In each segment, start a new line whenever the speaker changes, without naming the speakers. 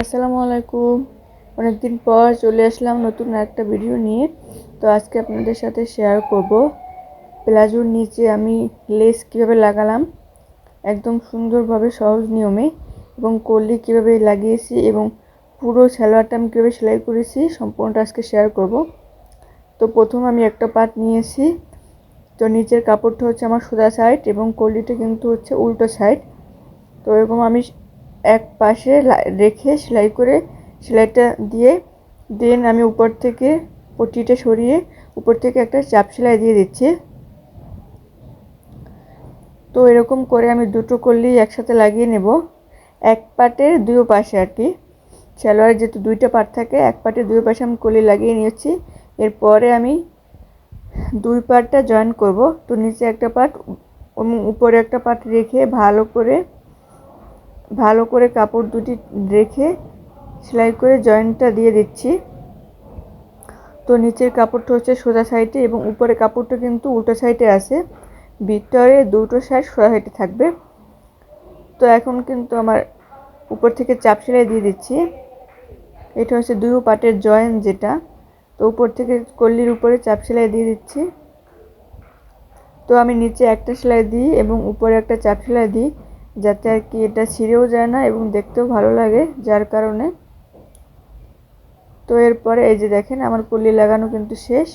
আসসালামু আলাইকুম। অনেকদিন পর চলে আসলাম নতুন একটা ভিডিও নিয়ে। তো আজকে আপনাদের সাথে শেয়ার করব। প্লাজোর নিচে আমি লেস কীভাবে লাগালাম, একদম সুন্দরভাবে সহজ নিয়মে, এবং কলি কীভাবে লাগিয়েছি, এবং পুরো সালোয়ারটা আমি কীভাবে সেলাই করেছি, সম্পূর্ণটা আজকে শেয়ার করব। তো প্রথম আমি একটা পার্ট নিয়েছি। তো নিচের কাপড়টা হচ্ছে আমার সোজা সাইড এবং কলিটা কিন্তু হচ্ছে উল্টো সাইড তো এরকম আমি এক পাশে রেখে সেলাই করে সেলাইটা দিয়ে দেন আমি উপর থেকে পটিটা সরিয়ে উপর থেকে একটা চাপ সেলাই দিয়ে দিচ্ছি। তো এরকম করে আমি দুটো করলেই একসাথে লাগিয়ে নেব। এক পাটের দুই পাশে আর কি। সালোয়ারের যেহেতু দুইটা পাট থাকে, এক পাটের দুই পাশে আমি কলি লাগিয়ে নিয়েছি। এরপরে আমি দুই পাটটা জয়েন করব। তো নিচে একটা পাট উপরে একটা পাট রেখে ভালো করে ভালো করে কাপড় দুটি রেখে সেলাই করে জয়েন্টটা দিয়ে দিচ্ছি। তো নিচের কাপড়টা হচ্ছে সোজা সাইডে এবং উপরে কাপড়টা কিন্তু উল্টো সাইডে আছে। ভিতরে দুটো সাইড সোজা সাইডে থাকবে। তো এখন কিন্তু আমার উপর থেকে চাপ সেলাই দিয়ে দিচ্ছি। এটা হচ্ছে দুই পাটের জয়েন্ট যেটা। তো উপর থেকে কল্লির উপরে চাপ সেলাই দিয়ে দিচ্ছি। তো আমি নিচে একটা সেলাই দিই এবং উপরে একটা চাপ সেলাই দিই। যাতে আর কি এটা ছিঁড়েও যায় না এবং দেখতেও ভালো লাগে, যার কারণে। তো এরপরে এই যে দেখেন, আমার পল্লি লাগানো কিন্তু শেষ।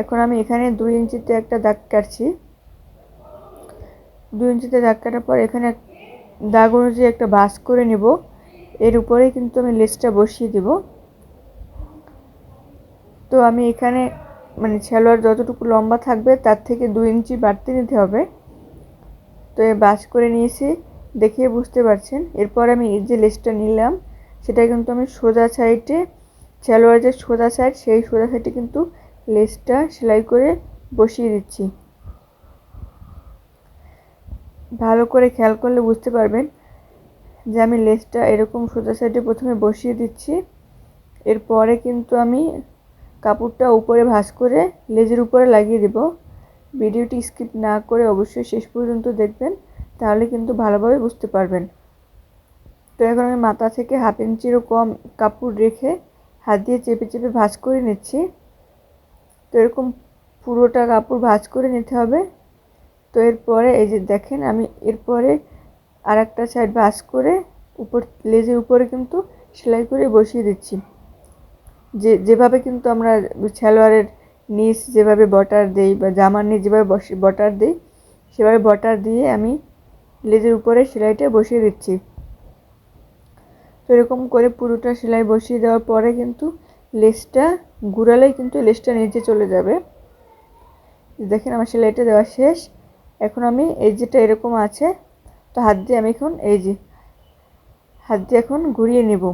এখন আমি এখানে দুই ইঞ্চিতে একটা দাগ কাটছি। দুই ইঞ্চিতে দাগ কাটার পর এখানে দাগ অনুযায়ী একটা বাস করে নিব। এর উপরে কিন্তু আমি লেসটা বসিয়ে দেব। তো আমি এখানে মানে ছেলোয়ার যতটুকু লম্বা থাকবে, তার থেকে দুই ইঞ্চি বাড়তে নিতে হবে। তো এ বাস করে নিয়েছি। দেখিয়ে বুঝতে পারছেন। এরপর আমি এই যে লেসটা নিলাম, সেটা কিন্তু আমি সোজা সাইডে সালোয়ারের যে সোজা সাইড, সেই সোজা সাইডে কিন্তু লেসটা সেলাই করে বসিয়ে দিচ্ছি। ভালো করে খেয়াল করলে বুঝতে পারবেন যে আমি লেসটা এরকম সোজা সাইডে প্রথমে বসিয়ে দিচ্ছি। এরপরে কিন্তু আমি কাপড়টা উপরে ভাঁজ করে লেজের উপরে লাগিয়ে দেব। ভিডিওটি স্কিপ না করে অবশ্যই শেষ পর্যন্ত দেখবেন। তাহলে কিন্তু ভালোভাবে বুঝতে পারবেন। তো এখন আমি মাথা থেকে হাফ ইঞ্চিরও কম কাপড় রেখে হাত দিয়ে চেপে চেপে ভাঁজ করে নিচ্ছি। তো এরকম পুরোটা কাপড় ভাঁজ করে নিতে হবে। তো এরপরে এই যে দেখেন আমি এরপরে আর একটা সাইড ভাঁজ করে উপর, লেজের উপরে কিন্তু সেলাই করে বসিয়ে দিচ্ছি। যে, যেভাবে কিন্তু আমরা সালোয়ারের নিচ যেভাবে বটার দেই বা জামার নিচ যেভাবে বটার দিই, সেভাবে বটার দিয়ে আমি লেজের উপরে সেলাইটা বসিয়ে দিচ্ছি। তো এরকম করে পুরোটা সেলাই বসিয়ে দেওয়ার পরে কিন্তু লেসটা ঘুরালেই কিন্তু লেসটা নিচে চলে যাবে। দেখেন আমার সেলাইটা দেওয়া শেষ। এখন আমি এই যেটা এরকম আছে, তো হাত দিয়ে আমি এখন এই যে, হাত দিয়ে এখন ঘুরিয়ে নেব।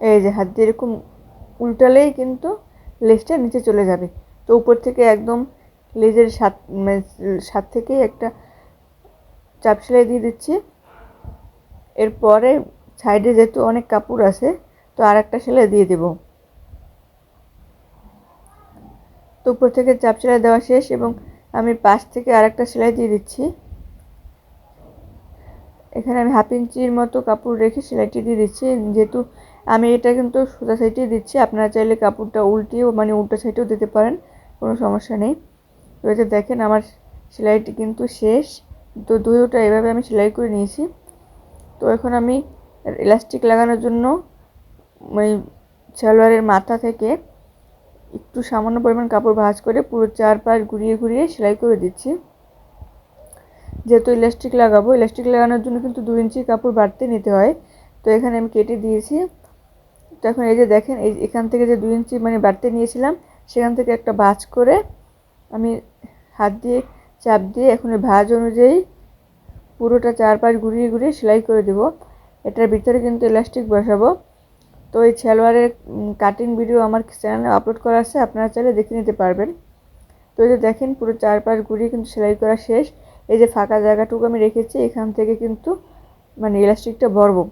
এই যে হাত দিয়ে এরকম উল্টালেই কিন্তু লেসটা নিচে চলে যাবে। তো উপর থেকে একদম লেজের সাত মানে সাত থেকেই একটা চাপ সেলাই দিয়ে দিচ্ছি। এরপরে সাইডে যেহেতু অনেক কাপড় আছে, তো আর একটা সেলাই দিয়ে দেব। তো উপর থেকে চাপ সেলাই দেওয়া শেষ এবং আমি পাশ থেকে আর একটা সেলাই দিয়ে দিচ্ছি। এখানে আমি হাফ ইঞ্চির মতো কাপড় রেখে সেলাইটি দিয়ে দিচ্ছি। যেহেতু আমি এটা কিন্তু সোজা সাইডে দিচ্ছি, আপনারা চাইলে কাপড়টা উল্টিয়েও মানে উল্টো সাইডেও দিতে পারেন, কোনো সমস্যা নেই। তো দেখেন, আমার সেলাইটি কিন্তু শেষ। তো দুটোটা এভাবে আমি সেলাই করে নিয়েছি। তো এখন আমি ইলাস্টিক লাগানোর জন্য মানে সালোয়ারের মাথা থেকে একটু সামান্য পরিমাণ কাপড় ভাঁজ করে পুরো চার পাশ ঘুরিয়ে ঘুরিয়ে সেলাই করে দিচ্ছি। যেহেতু ইলাস্টিক লাগাবো ইলাস্টিক লাগানোর জন্য কিন্তু দু ইঞ্চি কাপড় বাড়তে নিতে হয়। তো এখানে আমি কেটে দিয়েছি। তো এখন এই যে দেখেন, এই এখান থেকে যে দু ইঞ্চি মানে বাড়তে নিয়েছিলাম, সেখান থেকে একটা ভাঁজ করে আমি হাত দিয়ে চাপ দিয়ে এখন ভাজ অনুযায়ী পুরোটা চার পাশ ঘুরিয়ে ঘুরিয়ে সেলাই করে দেব। এটার ভিতরে কিন্তু ইলাস্টিক বসাবো। তো এই সালোয়ারের কাটিং ভিডিও আমার চ্যানেলে আপলোড করা আছে, আপনারা চাইলে দেখে নিতে পারবেন। তো এই যে দেখেন, পুরো চার পাশ ঘুরিয়ে কিন্তু সেলাই করা শেষ। এই যে ফাঁকা জায়গাটুকু আমি রেখেছি, এখান থেকে কিন্তু মানে ইলাস্টিকটা ভরবো।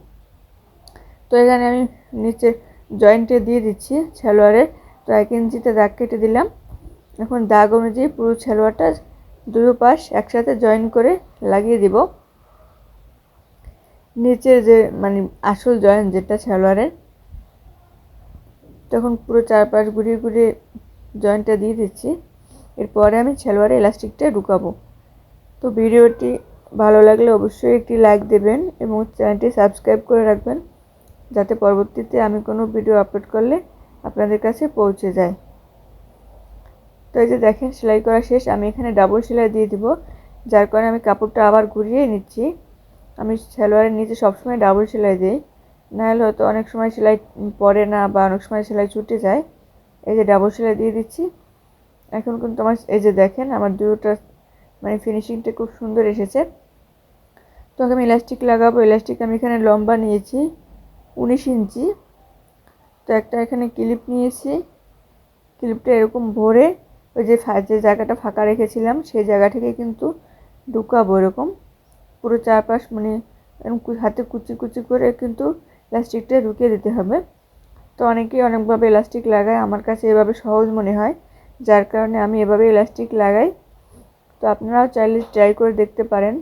তো এখানে আমি নিচে জয়েন্টে দিয়ে দিচ্ছি সালোয়ারের। তো এক ইঞ্চিতে দাগ কেটে দিলাম। এখন দাগ অনুযায়ী পুরো সালোয়ারটা দুটো পাশ একসাথে জয়েন করে লাগিয়ে দিব। নিচের যে মানে আসল জয়েন্ট যেটা সালোয়ারের, তখন পুরো চারপাশ ঘুরিয়ে ঘুরিয়ে জয়েন্টটা দিয়ে দিচ্ছি। এরপরে আমি সালোয়ারে ইলাস্টিকটা ঢুকাবো। তো ভিডিওটি ভালো লাগলে অবশ্যই একটি লাইক দেবেন এবং চ্যানেলটি সাবস্ক্রাইব করে রাখবেন, যাতে পরবর্তীতে আমি কোনো ভিডিও আপলোড করলে আপনাদের কাছে পৌঁছে যায়। তো এই যে দেখেন, সেলাই করা শেষ। আমি এখানে ডাবল সেলাই দিয়ে দিব। যার কারণে আমি কাপড়টা আবার ঘুরিয়ে নিচ্ছি। আমি সালোয়ারের নিচে সবসময় ডাবল সেলাই দিই। নাহলে হয়তো অনেক সময় সেলাই পড়ে না বা অনেক সময় সেলাই ছুটে যায়। এই যে ডাবল সেলাই দিয়ে দিচ্ছি। এখন কিন্তু আমার, এই যে দেখেন, আমার দুটোটা মানে ফিনিশিংটা খুব সুন্দর এসেছে। তো আমি ইলাস্টিক লাগাবো। ইলাস্টিক আমি এখানে লম্বা নিয়েছি, উনিশ ইঞ্চি। তো একটা এখানে ক্লিপ নিয়েছি। ক্লিপটা এরকম ভরে ওই যে যে জায়গাটা ফাঁকা রেখেছিলাম, সেই জায়গা থেকে কিন্তু ঢুকাবো এরকম। পুরো চারপাশ মানে হাতে কুচি কুচি করে কিন্তু প্লাস্টিকটা ঢুকিয়ে দিতে হবে। তো অনেকেই অনেকভাবে ইলাস্টিক লাগায়, আমার কাছে এভাবে সহজ মনে হয়। যার কারণে আমি এভাবে ইলাস্টিক লাগাই। তো আপনারাও চাইলে ট্রাই করে দেখতে পারেন।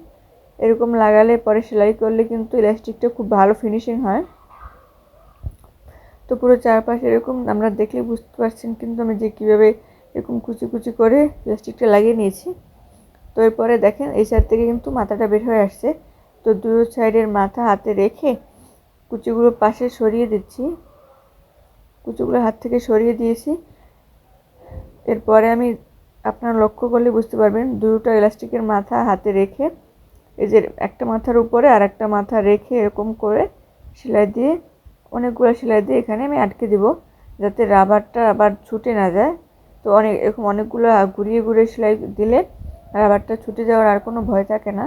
এরকম লাগালে পরে সেলাই করলে কিন্তু ইলাস্টিকটা খুব ভালো ফিনিশিং হয়। তো পুরো চারপাশে এরকম, আমরা দেখলে বুঝতে পারছেন কিন্তু আমি যে কীভাবে এরকম কুচি কুচি করে প্লাস্টিকটা লাগিয়ে নিয়েছি। তো এরপরে দেখেন, এই সাইড থেকে কিন্তু মাথাটা বের হয়ে আসছে। তো দু সাইডের মাথা হাতে রেখে কুচিগুলো পাশে সরিয়ে দিচ্ছি। কুচিগুলো হাত থেকে সরিয়ে দিয়েছি। এরপরে আমি আপনার লক্ষ্য করলে বুঝতে পারবেন, দুটো ইলাস্টিকের মাথা হাতে রেখে, এই যে একটা মাথার উপরে আর একটা মাথা রেখে এরকম করে সেলাই দিয়ে, অনেকগুলো সেলাই দিয়ে এখানে আমি আটকে দিব, যাতে রাবারটা আবার ছুটে না যায়। তো অনেক, এরকম অনেকগুলো ঘুরিয়ে ঘুরিয়ে সেলাই দিলে রাবারটা ছুটে যাওয়ার আর কোনো ভয় থাকে না।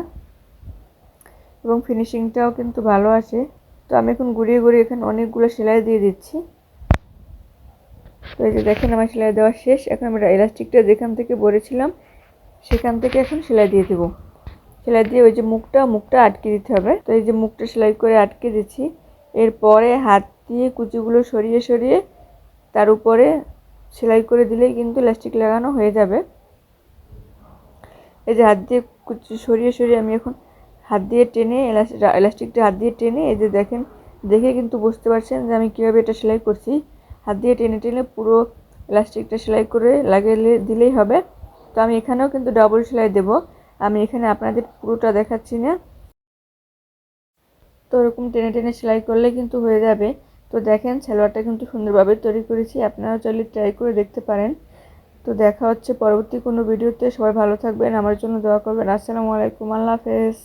এবং ফিনিশিংটাও কিন্তু ভালো আছে তো আমি এখন ঘুরিয়ে ঘুরিয়ে এখানে অনেকগুলো সেলাই দিয়ে দিচ্ছি। তো এই যে দেখেন আমার সেলাই দেওয়া শেষ। এখন আমি ইলাস্টিকটা যেখান থেকে বলেছিলাম সেখান থেকে এখন সেলাই দিয়ে দেবো। সেলাই দিয়ে ওই যে মুখটা মুখটা আটকে দিতে হবে। তো এই যে মুখটা সেলাই করে আটকে দিচ্ছি। এরপরে হাত দিয়ে কুচিগুলো সরিয়ে সরিয়ে তার উপরে সেলাই করে দিলেই কিন্তু ইলাস্টিক লাগানো হয়ে যাবে। এই যে হাত দিয়ে কুচি সরিয়ে সরিয়ে আমি এখন হাত দিয়ে টেনে ইলাস্টিকটা হাত দিয়ে টেনে এই যে দেখেন, দেখে কিন্তু বুঝতে পারছেন যে আমি কীভাবে এটা সেলাই করছি। হাত দিয়ে টেনে টেনে পুরো ইলাস্টিকটা সেলাই করে লাগিয়ে দিলেই হবে। তো আমি এখানেও কিন্তু ডাবল সেলাই দেব। আমি এখানে আপনাদের পুরোটা দেখাচ্ছি না। তো ওরকম টেনে টেনে সেলাই করলে কিন্তু হয়ে যাবে। তো দেখেন, সালোয়ারটা কিন্তু সুন্দরভাবে তৈরি করেছি, আপনারাও চাইলে ট্রাই করে দেখতে পারেন। তো দেখা হচ্ছে পরবর্তী কোনো ভিডিওতে, সবাই ভালো থাকবেন, আমার জন্য দোয়া করবেন, আসসালামু আলাইকুম, আল্লাহ হাফেজ।